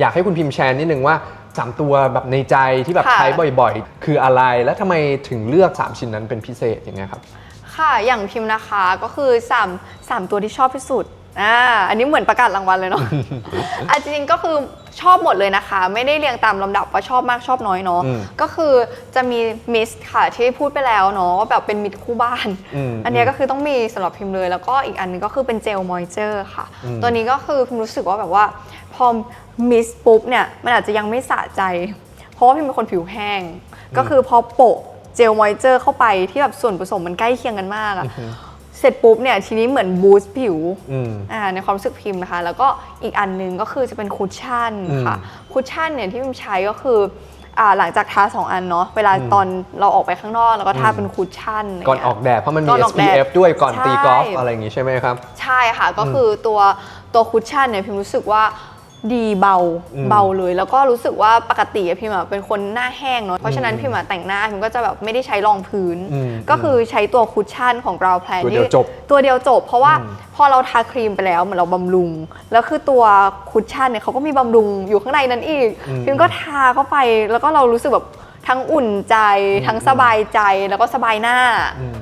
อยากให้คุณพิมพ์แชร์นิดนึงว่า 3 ตัวแบบในใจที่แบบค่ะ ใช้บ่อยๆ คืออะไรและทำไมถึงเลือก 3 ชิ้นนั้นเป็นพิเศษอย่างเงี้ยครับ ค่ะ อย่างพิมพ์นะคะก็คือ3 3ตัวที่ชอบที่สุด อ่าอันนี้เหมือนประกาศรางวัลเลยเนาะ อะจริงๆก็คือชอบหมดเลยนะคะ ไม่ได้เรียงตามลำดับว่าชอบมากชอบน้อยเนาะอืมก็คือจะมีมิสค่ะที่พูดไปแล้วเนาะว่าแบบเป็นมิสคู่บ้าน อืมอันเนี้ยก็คือต้องมีสำหรับพิมพ์เลย แล้วก็อีกอันนึงก็คือเป็นเจลมอยเจอร์ค่ะ อืม ตัวนี้ก็คือพิมรู้สึกว่าแบบว่าพอมิสปุ๊บเนี่ยมันอาจจะยังไม่สะใจ เพราะว่าพิมเป็นคนผิวแห้ง ก็คือพอโปะเจลมอยเจอร์เข้าไปที่แบบส่วนผสมมันใกล้เคียงกันมากอะ เสร็จปุ๊บเนี่ยทีนี้เหมือนบูสต์ผิวอืม อ่าในความรู้สึกพิมพ์นะคะ แล้วก็อีกอันหนึงก็คือจะเป็นคุชชั่นค่ะ คุชชั่นเนี่ยที่พิมใช้ก็คืออ่าหลังจากทาสองอันเนาะเวลาตอนเราออกไปข้างนอกแล้วก็ทาเป็นคุชชั่นก่อนออกแดดเพราะมันมี ก่อนออกแดด SPF ด้วยก่อนตีกอล์ฟใช่ อะไรอย่างงี้ใช่ไหมครับ ใช่ค่ะ ก็คือตัวตัวคุชชั่นเนี่ยพิมรู้สึกว่า ดีเบาอืม เบาเลย แล้วก็รู้สึกว่าปกติอะพิมอะเป็นคนหน้าแห้งเนาะเพราะฉะนั้นพิมอะแต่งหน้าพิมก็จะแบบไม่ได้ใช้รองพื้น อืมก็คือใช้ตัวคุชชั่นของเราแพลนตัวเดียวจบตัวเดียวจบ เพราะว่าอืมพอเราทาครีมไปแล้วเหมือนเราบำรุง แล้วคือตัวคุชชั่นเนี่ยเขาก็มีบำรุงอยู่ข้างในนั้นอีกพิมก็ทาเข้าไปแล้วก็เรารู้สึกแบบทั้งอุ่นใจ ทั้งสบายใจแล้วก็สบายหน้า อืม